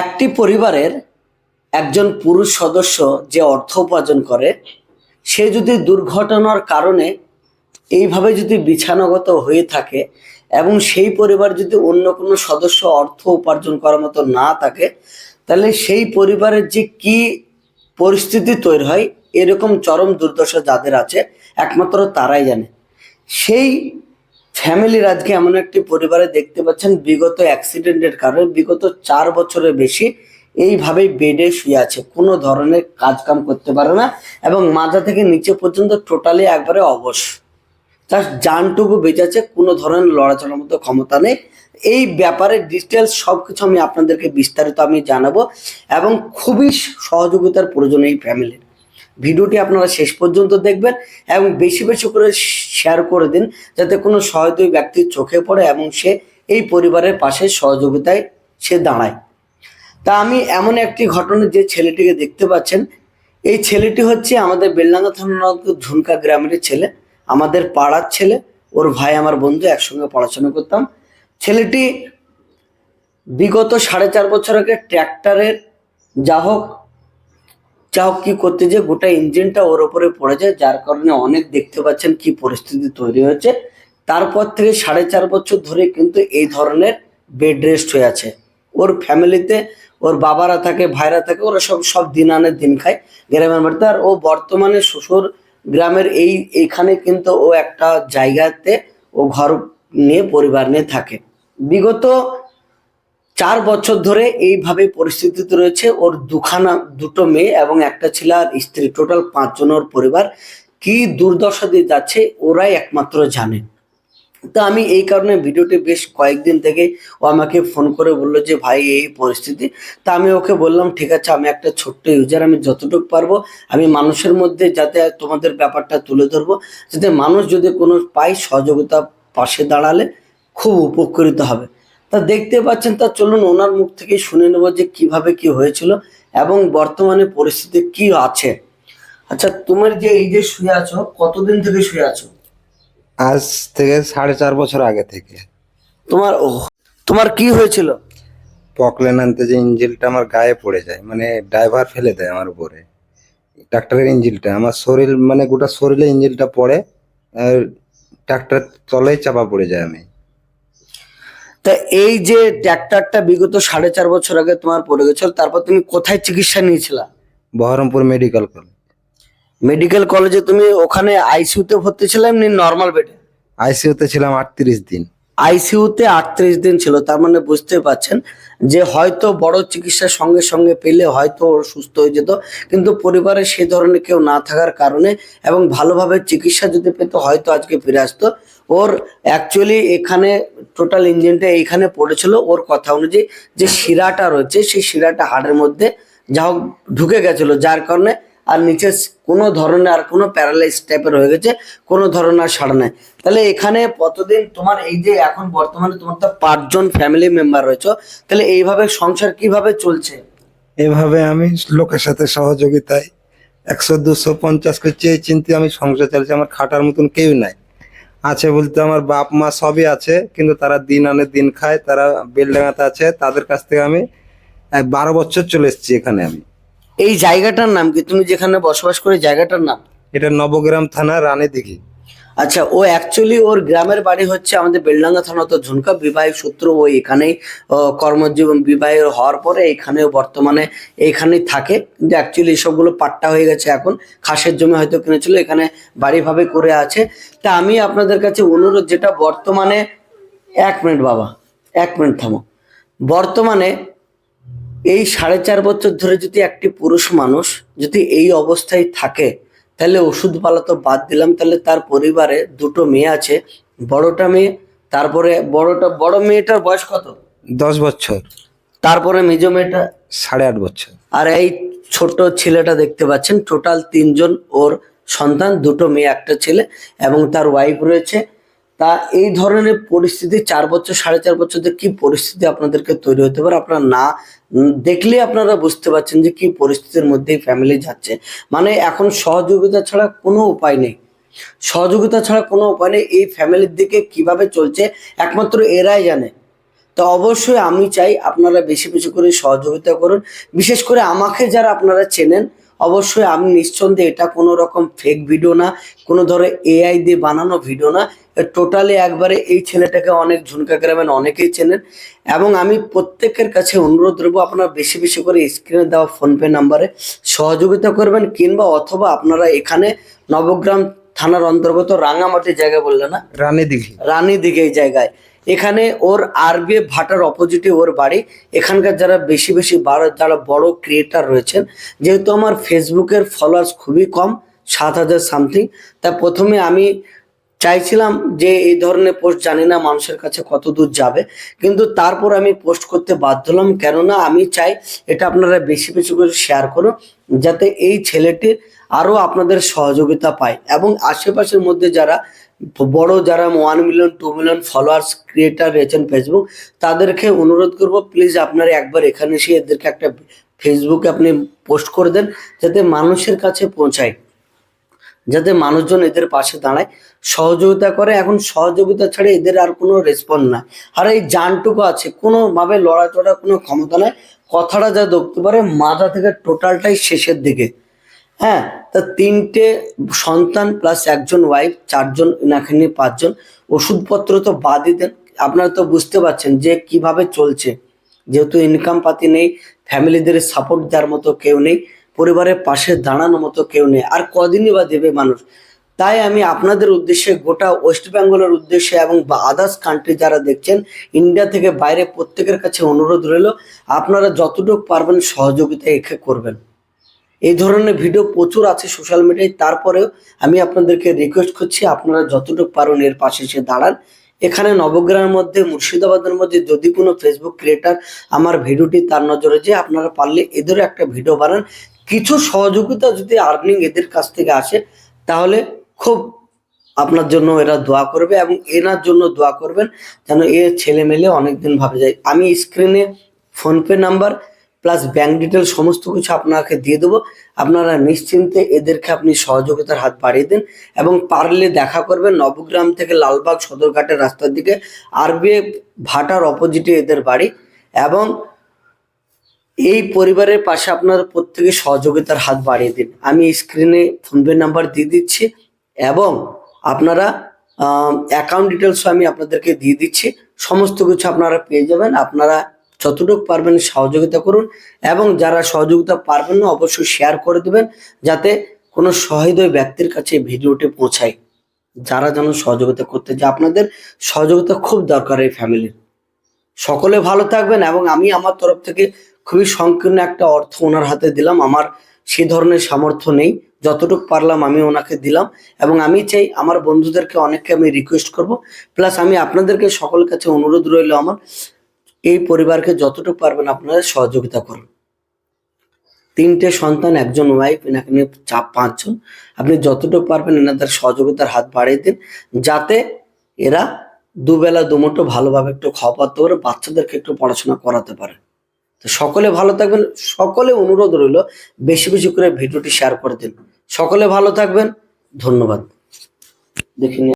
একটি পরিবারের একজন পুরুষ সদস্য যে অর্থ উপার্জন করে, সে যদি দুর্ঘটনার কারণে এইভাবে যদি বিছানাগত হয়ে থাকে এবং সেই পরিবার যদি অন্য কোনো সদস্য অর্থ উপার্জন করার মতো না থাকে, তাহলে সেই পরিবারের যে কি পরিস্থিতি তৈরি হয়, এরকম চরম দুর্দশা যাদের আছে, একমাত্র তারাই জানে। সেই ফ্যামিলির আজকে এমন একটি পরিবারে দেখতে পাচ্ছেন, বিগত অ্যাক্সিডেন্টের কারণে বিগত চার বছরের বেশি এইভাবেই বেডে শুয়ে আছে। কোনো ধরনের কাজ কাম করতে পারে না এবং মাথা থেকে নিচে পর্যন্ত টোটালি একবারে অবশ। তার জানটুকু বেঁচে আছে, কোনো ধরনের লড়াচড়ার মতো ক্ষমতা নেই। এই ব্যাপারে ডিটেলস সব কিছু আমি আপনাদেরকে বিস্তারিত আমি জানাব এবং খুবই সহযোগিতার প্রয়োজন এই ফ্যামিলির ভিডিওটি আপনারা শেষ পর্যন্ত দেখবেন এবং বেশি বেশি করে শেয়ার করে দিন যাতে কোনো সহৃদয় ব্যক্তির চোখে পড়ে এবং সে এই পরিবারের পাশে সহযোগিতায় সে দাঁড়ায়। তা আমি এমন একটি ঘটনা যে ছেলেটিকে দেখতে পাচ্ছেন। এই ছেলেটি হচ্ছে আমাদের বেলডাঙ্গা থানার ঝুনকা গ্রামের ছেলে, আমাদের পাড়ার ছেলে। ওর ভাই, আমার বন্ধু একসঙ্গে পড়াশোনা করতাম। ছেলেটি বিগত সাড়ে চার বছর আগে ট্র্যাক্টরের যা হোক হোক কি করতে যে গোটা ইঞ্জিনটা ওর ওপরে পড়ে যায়, যার কারণে অনেক দেখতে পাচ্ছেন কি পরিস্থিতি তৈরি হয়েছে। তারপর থেকে সাড়ে চার বছর ধরে কিন্তু এই ধরনের বেড রেস্ট হয়ে আছে। ওর ফ্যামিলিতে ওর বাবারা থাকে, ভাইরা থাকে, ওরা সব সব দিন আনে, দিন খায়। গ্রামের বাড়িতে আর ও বর্তমানে শ্বশুর গ্রামের এই, এইখানে কিন্তু ও একটা জায়গাতে ও ঘর নিয়ে, পরিবার নিয়ে থাকে। বিগত চার বছর ধরে এইভাবে পরিস্থিতিতে রয়েছে। ওর দুখানা, দুটো মেয়ে এবং একটা ছেলে আর স্ত্রী। টোটাল পাঁচজন ওর পরিবার। কি দুর্দশা দিয়ে যাচ্ছে, ওরাই একমাত্র জানে। তো আমি এই কারণে ভিডিওটি বেশ কয়েকদিন থেকে ও আমাকে ফোন করে বলল যে, ভাই, এই পরিস্থিতি। তা আমি ওকে বললাম, ঠিক আছে, আমি একটা ছোট্ট ইউজার আমি যতটুকু পারব, আমি মানুষের মধ্যে যাতে তোমাদের ব্যাপারটা তুলে ধরবো। যাতে মানুষ যদি কোনো পায় সহযোগিতা পাশে দাঁড়ালে খুব উপকৃত হবে। তা দেখতে পাচ্ছেন তা চলুন ওনার মুখ থেকে শুনে নেব যে কীভাবে কি হয়েছিল এবং বর্তমানে পরিস্থিতি কি আছে। আচ্ছা তোমার যে এই যে শুয়ে আছো কতদিন থেকে শুয়ে আছো? আজ থেকে সাড়ে চার বছর আগে থেকে। তোমার তোমার কি হয়েছিল? পকলেন আনতে যে ইঞ্জিলটা আমার গায়ে পড়ে যায় মানে ড্রাইভার ফেলে দেয় আমার উপরে। ট্রাক্টরের ইঞ্জিলটা আমার শরীর মানে গোটা শরীরে ইঞ্জিলটা পড়ে আর ট্রাক্টর তলেই চাপা পড়ে যায় আমি। তা এই যে ট্র্যাক্টরটা বিগত সাড়ে চার বছর আগে তোমার পড়ে গেছিল তারপর তুমি কোথায় চিকিৎসা নিয়েছিলা? Baharampur medical college. মেডিকেল কলেজে তুমি ওখানে আইসিউতে ভর্তি ছিলে এমনি নর্মাল বেডে আইসিউতে ছিলাম আটত্রিশ দিন। আইসিইউতে আটত্রিশ দিন ছিল, তার মানে বুঝতে পারছেন যে হয়তো বড় চিকিৎসার সঙ্গে সঙ্গে পেলে হয়তো ওর সুস্থ হয়ে যেত, কিন্তু পরিবারে সে ধরনের কেউ না থাকার কারণে এবং ভালোভাবে চিকিৎসা যদি পেতো, হয়তো আজকে ফিরে আসতো। ওর অ্যাকচুয়ালি এখানে টোটাল ইঞ্জিনটা এইখানে পড়েছিল, ওর কথা অনুযায়ী যে শিরাটা রয়েছে, সেই শিরাটা হাড়ের মধ্যে যা হোক ঢুকে গেছিল, যার কারণে আর নিচে কোনো ধরনের আর কোনো প্যারালাইজ টাইপের হয়ে গেছে, কোনো ধরনের সাড়া নাই। তাহলে এখানে কতদিন তোমার এই যে এখন বর্তমানে তোমার তো পাঁচজন ফ্যামিলি মেম্বার রয়েছে, তাহলে এইভাবে সংসার কীভাবে চলছে? এভাবে আমি লোকের সাথে সহযোগিতায় একশো, দুশো, পঞ্চাশ করে চেয়ে চিনতে আমি সংসার চালছি আমার খাটার মতন কেউ নাই। আছে বলতে আমার বাপ মা সবই আছে, কিন্তু তারা দিন আনে, দিন খায়, তারা বেলডাঙাতে আছে। তাদের কাছ থেকে আমি বারো বছর চলে এসেছি এখানে আমি। এই জায়গাটার নাম কি? তুমি যেখানে বসবাস করে জায়গাটার নাম? এটা নবগ্রাম থানা রানে দিঘি। আচ্ছা ও অ্যাকচুয়ালি ওর গ্রামের বাড়ি হচ্ছে আমাদের বেলডাঙ্গা থানা তো ঝুনকা বিবাহিক সূত্র ও এখানেই কর্মজীবন বিবাহের হওয়ার পরে এখানেও বর্তমানে এইখানেই থাকে। কিন্তু অ্যাকচুয়ালি এসবগুলো পাট্টা হয়ে গেছে এখন। খাসের জমি হয়তো কিনেছিল এখানে বাড়িভাবে করে আছে। তা আমি আপনাদের কাছে অনুরোধ যেটা বর্তমানে এক মিনিট বাবা এক মিনিট থামো। বর্তমানে এই সাড়ে চার বছর ধরে যদি একটি পুরুষ মানুষ যদি এই অবস্থায় থাকে তাহলে ওষুধপালা তো বাদ দিলাম তাহলে তার পরিবারে দুটো মেয়ে আছে বড়টা মেয়ে তারপরে বড়টা বড় মেয়েটার বয়স কত? দশ বছর। তারপরে মেজ মেয়েটা? সাড়ে আট বছর। আর এই ছোট ছেলেটা দেখতে পাচ্ছেন টোটাল তিনজন ওর সন্তান দুটো মেয়ে একটা ছেলে এবং তার ওয়াইফ রয়েছে। তা এই ধরনের পরিস্থিতি চার বছর, সাড়ে চার বছর কি পরিস্থিতি আপনাদেরকে তৈরি হতে পারে? আপনারা না দেখলে আপনারা বুঝতে পারছেন যে কি পরিস্থিতির মধ্যে ফ্যামিলি যাচ্ছে। মানে এখন সহযোগিতা ছাড়া কোনো উপায় নেই। সহযোগিতা ছাড়া কোনো উপায় নেই। এই ফ্যামিলির দিকে কীভাবে চলছে, একমাত্র এরাই জানে। তো অবশ্যই আমি চাই আপনারা বেশি বেশি করে সহযোগিতা করুন। বিশেষ করে আমাকে যারা আপনারা চেনেন অবশ্যই আমি নিঃসন্দেহে এটা কোনো রকম ফেক ভিডিও না, কোনো ধরো এআই দিয়ে বানানো ভিডিও না। টোটালি একবারে এই ছেলেটাকে অনেক ঝুনকা গ্রামের অনেকেই চেনেন। এবং আমি প্রত্যেকের কাছে অনুরোধ করব আপনারা বেশি বেশি করে স্ক্রিনে দেওয়া ফোনপে নাম্বারে সহযোগিতা করবেন, কিংবা অথবা আপনারা এখানে নবগ্রাম থানার অন্তর্গত রাঙামাটি জায়গা বললে না? রানী দিঘি। রানী দিকে এই জায়গায়। এখানে ওর আরবি ভাটার অপোজিটে ওর বাড়ি। এখানকার যারা বেশি বেশি যারা বড় ক্রিয়েটার রয়েছেন যেহেতু আমার ফেসবুকের ফলোয়ার্স খুবই কম সাত হাজার সামথিং তা প্রথমে আমি চাইছিলাম যে এই ধরনের পোস্ট জানি না মানুষের কাছে কত দূর যাবে কিন্তু তারপর আমি পোস্ট করতে বাধ্য হলাম। কেননা আমি চাই এটা আপনারা বেশি বেশি করে শেয়ার করুন যাতে এই ছেলেটির আরও আপনাদের সহযোগিতা পায় এবং আশেপাশের মধ্যে যারা বড় যারা one million two million followers creator রয়েছেন ফেসবুক তাদেরকে অনুরোধ করব প্লিজ আপনারা একবার এখানে এসে এদেরকে একটা ফেসবুকে আপনি পোস্ট করে দেন, যাতে মানুষের কাছে পৌঁছায়, যাতে মানুষজন এদের পাশে দাঁড়ায়, সহযোগিতা করে। এখন সহযোগিতা ছাড়া এদের আর কোনো রেসপন্স নাই। আর এই জানটুকু আছে, কোনোভাবে লড়াচড়ার কোনো ক্ষমতা নাই, কথাটা যা দেখতে পারে, মাথা থেকে টোটালটাই শেষের দিকে। হ্যাঁ তা তিনটে সন্তান প্লাস একজন ওয়াইফ চারজন নিয়ে পাঁচজন, ওষুধপত্র তো বাদই দেন। আপনারা তো বুঝতে পারছেন যে কীভাবে চলছে। যেহেতু ইনকাম পাতি নেই ফ্যামিলিদের সাপোর্ট দেওয়ার মতো কেউ নেই, পরিবারের পাশে দাঁড়ানোর মতো কেউ নেই, আর কদিনই বা দেবে মানুষ। তাই আমি আপনাদের উদ্দেশ্যে গোটা ওয়েস্ট বেঙ্গলের উদ্দেশ্যে এবং আদার্স কান্ট্রি যারা দেখছেন ইন্ডিয়া থেকে বাইরে প্রত্যেকের কাছে অনুরোধ রইল, আপনারা যতটুকু পারবেন সহযোগিতা একে করবেন। এই ধরনের ভিডিও প্রচুর আছে সোশ্যাল মিডিয়ায় তারপরেও আমি আপনাদেরকে রিকোয়েস্ট করছি, আপনারা যতটুকু পারেন এর পাশে এসে দাঁড়ান। এখানে নবগ্রামের মধ্যে, মুর্শিদাবাদের মধ্যে যদি কোনো ফেসবুক ক্রিয়েটার আমার ভিডিওটি তার নজরে যে আপনারা পারলে এদেরও একটা ভিডিও বানান। কিছু সহযোগিতা যদি আর্নিং এদের কাছ থেকে আসে, তাহলে খুব আপনার জন্য এরা দোয়া করবে এবং এনার জন্য দোয়া করবেন যেন এ ছেলে মেলে অনেকদিন ভাবে যায়। আমি স্ক্রিনে PhonePe number plus bank detail সমস্ত কিছু আপনাকে দিয়ে দেবো। আপনারা নিশ্চিন্তে এদেরকে আপনি সহযোগিতার হাত বাড়িয়ে দিন এবং পারলে দেখা করবেন নবগ্রাম থেকে লালবাগ সদরঘাটের রাস্তার দিকে আরবিএ ভাটার অপোজিটে এদের বাড়ি এবং এই পরিবারের পাশে আপনারা প্রত্যেকে সহযোগিতার হাত বাড়িয়ে দিন। আমি স্ক্রিনে ফোনপে নাম্বার দিয়ে দিচ্ছি এবং আপনারা অ্যাকাউন্ট ডিটেলসও আমি আপনাদেরকে দিয়ে দিচ্ছি। সমস্ত কিছু আপনারা পেয়ে যাবেন। আপনারা যতটুকু পারবেন সহযোগিতা করুন এবং যারা সহযোগিতা পারবেন না, অবশ্যই শেয়ার করে দেবেন যাতে কোনো সহৃদয় ব্যক্তির কাছে ভিডিওটি পৌঁছায়। যারা যেন সহযোগিতা করতে যে আপনাদের সহযোগিতা খুব দরকার এই ফ্যামিলির সকলে ভালো থাকবেন এবং আমি আমার তরফ থেকে খুবই সংকীর্ণ একটা অর্থ ওনার হাতে দিলাম। আমার সে ধরনের সামর্থ্য নেই, যতটুকু পারলাম আমি ওনাকে দিলাম এবং আমি চাই আমার বন্ধুদেরকে অনেককে আমি রিকোয়েস্ট করব। প্লাস আমি আপনাদেরকে সকল কাছে অনুরোধ রইল আমার এই পরিবারকে যতটুকু পারবেন আপনারা সহযোগিতা করুন। তিনটে সন্তান, একজন ওয়াইফ এনাকে নিয়ে চাপ পাঁচজন। আপনি যতটুকু পারবেন এনাদের সহযোগিতার হাত বাড়িয়ে দিন, যাতে এরা দুবেলা, দুমুঠো ভালোভাবে একটু খাওয়া পাতে পারে বাচ্চাদেরকে একটু পড়াশোনা করাতে পারে। তো সকলে ভালো থাকবেন। সকলে অনুরোধ রইল, বেশি বেশি করে ভিডিওটি শেয়ার করে দিন। সকলে ভালো থাকবেন। ধন্যবাদ। দেখিনি